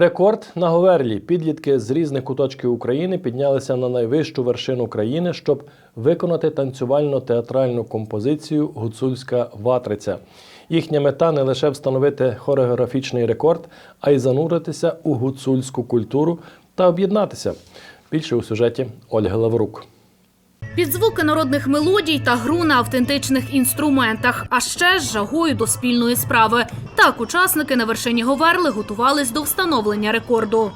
Рекорд на Говерлі. Підлітки з різних куточків України піднялися на найвищу вершину країни, щоб виконати танцювально-театральну композицію Гуцульська ватриця. Їхня мета не лише встановити хореографічний рекорд, а й зануритися у гуцульську культуру та об'єднатися. Більше у сюжеті Ольги Лаврук. Під звуки народних мелодій та гру на автентичних інструментах, а ще з жагою до спільної справи. Так учасники на вершині Говерли готувались до встановлення рекорду.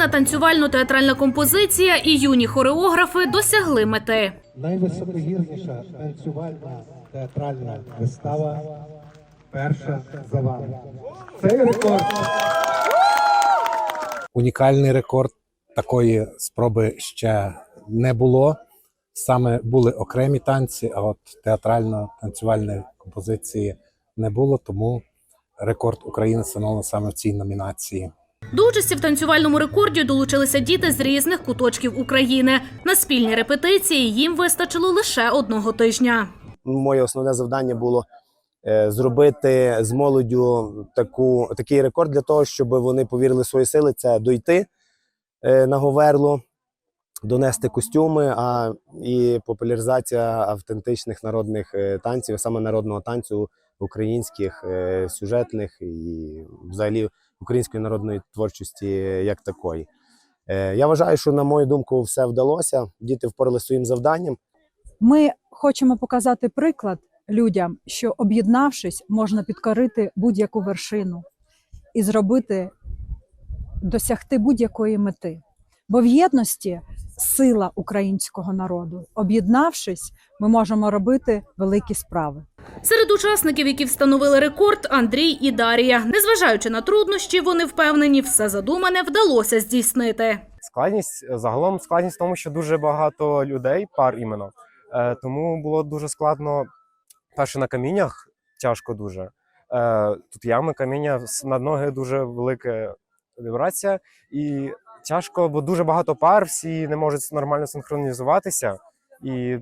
Дев'ятихвилинна танцювально-театральна композиція і юні хореографи досягли мети. Найвисокогірніша танцювальна театральна вистава перша за вами. Цей рекорд унікальний рекорд. Такої спроби ще не було. Саме були окремі танці, а от театрально-танцювальної композиції не було, тому рекорд України встановлено саме в цій номінації. До участі в танцювальному рекорді долучилися діти з різних куточків України. На спільні репетиції їм вистачило лише одного тижня. моє основне завдання було е, зробити з молоддю таку, такий рекорд для того, щоб вони повірили свої сили. Це дойти е, на Говерлу, донести костюми, а і популяризація автентичних народних е, танців, саме народного танцю українських сюжетних і взагалі української народної творчості як такої. Е, Я вважаю, що на мою думку, все вдалося. Діти впорали своїм завданням. Ми хочемо показати приклад людям, що об'єднавшись, можна підкорити будь-яку вершину і зробити, досягти будь-якої мети. Бо в єдності сила українського народу. Об'єднавшись, ми можемо робити великі справи. Серед учасників, які встановили рекорд, Андрій і Дарія. Незважаючи на труднощі, вони впевнені, все задумане вдалося здійснити. Складність е, загалом складність в тому, що дуже багато людей, пар іменно. Е, тому було дуже складно. Перше на каміннях тяжко дуже. Е, тут ями, каміння над ноги дуже велика вібрація. І тяжко, бо дуже багато пар, всі не можуть нормально синхронізуватися. І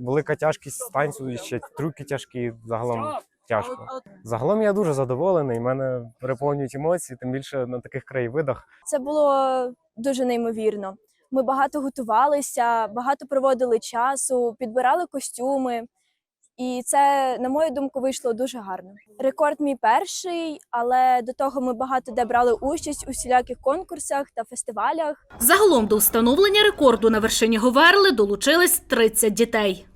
велика тяжкість танцю, ще трюки тяжкі, загалом тяжко. Загалом я дуже задоволений. Мене переповнюють емоції, тим більше на таких краєвидах. Це було дуже неймовірно. Ми багато готувалися, багато проводили часу, підбирали костюми. І це, на мою думку, вийшло дуже гарно. Рекорд мій перший, але до того ми багато де брали участь у всіляких конкурсах та фестивалях. Загалом до встановлення рекорду на вершині Говерли долучились 30 дітей.